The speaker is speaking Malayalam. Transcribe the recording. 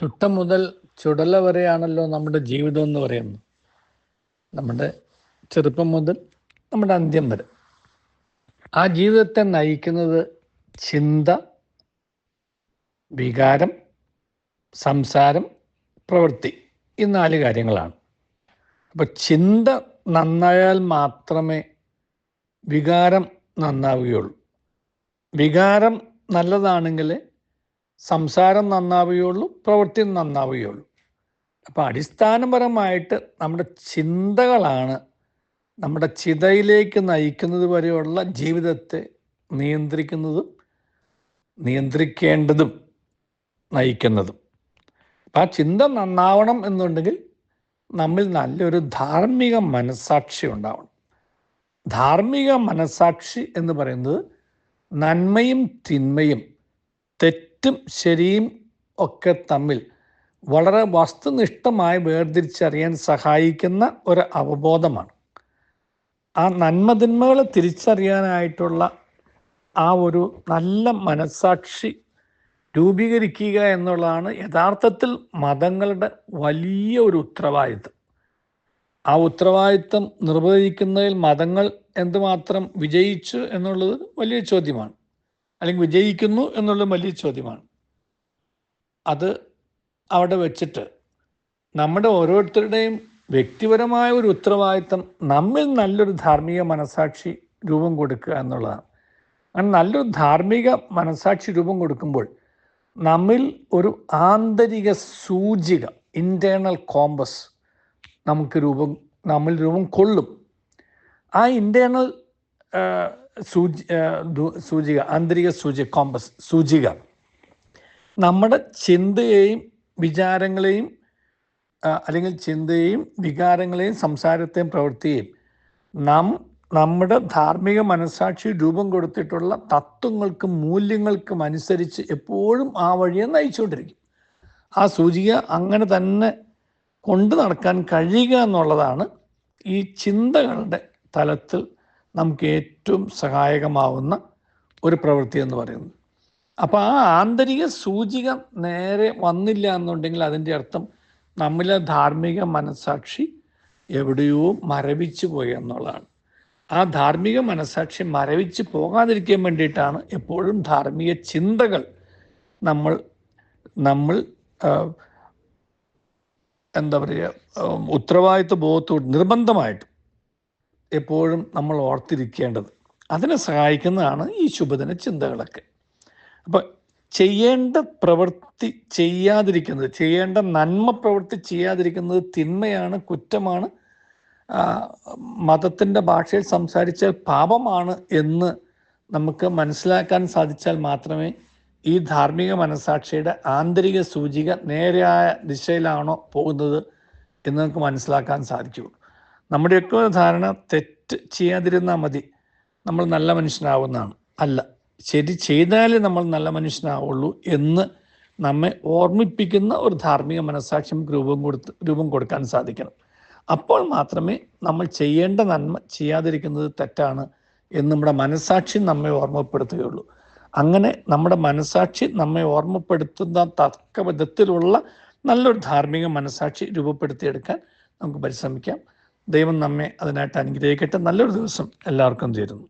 ചുട്ട മുതൽ ചുടല വരെയാണല്ലോ നമ്മുടെ ജീവിതം എന്ന് പറയുന്നത്. നമ്മുടെ ചെറുപ്പം മുതൽ നമ്മുടെ അന്ത്യം വരെ. ആ ജീവിതത്തെ നയിക്കുന്നത് ചിന്ത വികാരം സംസാരം പ്രവൃത്തി ഈ നാല് കാര്യങ്ങളാണ്. അപ്പൊ ചിന്ത നന്നായാൽ മാത്രമേ വികാരം നന്നാവുകയുള്ളൂ. വികാരം നല്ലതാണെങ്കിൽ സംസാരം നന്നാവുകയുള്ളൂ പ്രവൃത്തി നന്നാവുകയുള്ളൂ. അപ്പോൾ അടിസ്ഥാനപരമായിട്ട് നമ്മുടെ ചിന്തകളാണ് നമ്മുടെ ചിതയിലേക്ക് നയിക്കുന്നത് വരെയുള്ള ജീവിതത്തെ നിയന്ത്രിക്കുന്നതും നിയന്ത്രിക്കേണ്ടതും നയിക്കുന്നതും. അപ്പം ആ ചിന്ത നന്നാവണം എന്നുണ്ടെങ്കിൽ നമ്മിൽ നല്ലൊരു ധാർമ്മിക മനസാക്ഷി ഉണ്ടാവണം. ധാർമ്മിക മനസാക്ഷി എന്ന് പറയുന്നത് നന്മയും തിന്മയും തെറ്റും ശരിയും ഒക്കെ തമ്മിൽ വളരെ വസ്തുനിഷ്ഠമായി വേർതിരിച്ചറിയാൻ സഹായിക്കുന്ന ഒരു അവബോധമാണ്. ആ നന്മതിന്മകളെ തിരിച്ചറിയാനായിട്ടുള്ള ആ ഒരു നല്ല മനസാക്ഷി രൂപീകരിക്കുക എന്നുള്ളതാണ് യഥാർത്ഥത്തിൽ മതങ്ങളുടെ വലിയ ഒരു ഉത്തരവാദിത്വം ആ ഉത്തരവാദിത്വം നിർവഹിക്കുന്നതിൽ മതങ്ങൾ എന്തുമാത്രം വിജയിച്ചു എന്നുള്ളത് വലിയ ചോദ്യമാണ്. അല്ലെങ്കിൽ വിജയിക്കുന്നു എന്നുള്ള വലിയ ചോദ്യമാണ്. അത് അവിടെ വെച്ചിട്ട് നമ്മുടെ ഓരോരുത്തരുടെയും വ്യക്തിപരമായ ഒരു ഉത്തരവാദിത്തം നമ്മിൽ നല്ലൊരു ധാർമ്മിക മനസാക്ഷി രൂപം കൊടുക്കുക എന്നുള്ളതാണ്. അങ്ങനെ നല്ലൊരു ധാർമ്മിക മനസാക്ഷി രൂപം കൊടുക്കുമ്പോൾ നമ്മിൽ ഒരു ആന്തരിക സൂചിക ഇന്റേർണൽ കോമ്പസ് നമുക്ക് രൂപം നമ്മിൽ രൂപം കൊള്ളും. ആ ഇന്റേർണൽ സൂചി സൂചിക ആന്തരിക സൂചിക കോമ്പസ് സൂചിക. നമ്മുടെ ചിന്തയെയും വിചാരങ്ങളെയും അല്ലെങ്കിൽ ചിന്തയെയും വികാരങ്ങളെയും സംസാരത്തെയും പ്രവൃത്തിയെയും നാം നമ്മുടെ ധാർമ്മിക മനസാക്ഷി രൂപം കൊടുത്തിട്ടുള്ള തത്വങ്ങൾക്കും മൂല്യങ്ങൾക്കും അനുസരിച്ച് എപ്പോഴും ആ വഴിയെ നയിച്ചുകൊണ്ടിരിക്കും. ആ സൂചിക അങ്ങനെ തന്നെ കൊണ്ടു നടക്കാൻ കഴിയുക എന്നുള്ളതാണ് ഈ ചിന്തകളുടെ തലത്തിൽ നമുക്ക് ഏറ്റവും സഹായകമാവുന്ന ഒരു പ്രവൃത്തി എന്ന് പറയുന്നത്. അപ്പോൾ ആ ആന്തരിക സൂചിക നേരെ വന്നില്ല എന്നുണ്ടെങ്കിൽ അതിന്റെ അർത്ഥം നമ്മിലെ ധാർമ്മിക മനസാക്ഷി എവിടെയോ മരവിച്ചു പോയി എന്നുള്ളതാണ്. ആ ധാർമ്മിക മനസാക്ഷി മരവിച്ച് പോകാതിരിക്കാൻ വേണ്ടിയിട്ടാണ് എപ്പോഴും ധാർമ്മിക ചിന്തകൾ നമ്മൾ നമ്മൾ എന്താ പറയുക ഉത്തരവാദിത്വ ബോധത്തോട് നിർബന്ധമായിട്ട് എപ്പോഴും നമ്മൾ ഓർത്തിരിക്കേണ്ടത്. അതിനെ സഹായിക്കുന്നതാണ് ഈ ശുഭദിന ചിന്തകളൊക്കെ. അപ്പം ചെയ്യേണ്ട പ്രവൃത്തി ചെയ്യാതിരിക്കുന്നത് ചെയ്യേണ്ട നന്മ പ്രവൃത്തി ചെയ്യാതിരിക്കുന്നത് തിന്മയാണ് കുറ്റമാണ്. മതത്തിന്റെ ഭാഷയിൽ സംസാരിച്ചാൽ പാപമാണ് എന്ന് നമുക്ക് മനസ്സിലാക്കാൻ സാധിച്ചാൽ മാത്രമേ ഈ ധാർമ്മിക മനസാക്ഷിയുടെ ആന്തരിക സൂചിക നേരെയായ ദിശയിലാണോ പോകുന്നത് എന്ന് നമുക്ക് മനസ്സിലാക്കാൻ സാധിക്കുകയുള്ളൂ. നമ്മുടെയൊക്കെ ധാരണ തെറ്റ് ചെയ്യാതിരുന്നാൽ മതി. നമ്മൾ നല്ല മനുഷ്യനാവുന്നതാണ്. അല്ല ശരി ചെയ്താലേ നമ്മൾ നല്ല മനുഷ്യനാവുള്ളൂ എന്ന് നമ്മെ ഓർമ്മിപ്പിക്കുന്ന ഒരു ധാർമ്മിക മനസാക്ഷ്യം രൂപം കൊടുത്ത് രൂപം കൊടുക്കാൻ സാധിക്കണം. അപ്പോൾ മാത്രമേ നമ്മൾ ചെയ്യേണ്ട നന്മ ചെയ്യാതിരിക്കുന്നത് തെറ്റാണ് എന്ന് നമ്മുടെ മനസാക്ഷി നമ്മെ ഓർമ്മപ്പെടുത്തുകയുള്ളൂ. അങ്ങനെ നമ്മുടെ മനസാക്ഷി നമ്മെ ഓർമ്മപ്പെടുത്തുന്ന തക്ക വിധത്തിലുള്ള നല്ലൊരു ധാർമ്മിക മനസാക്ഷി രൂപപ്പെടുത്തിയെടുക്കാൻ നമുക്ക് പരിശ്രമിക്കാം. ദൈവം നമ്മെ അതിനായിട്ട് അനുഗ്രഹിക്കട്ടെ. നല്ലൊരു ദിവസം എല്ലാവർക്കും ചേരുന്നു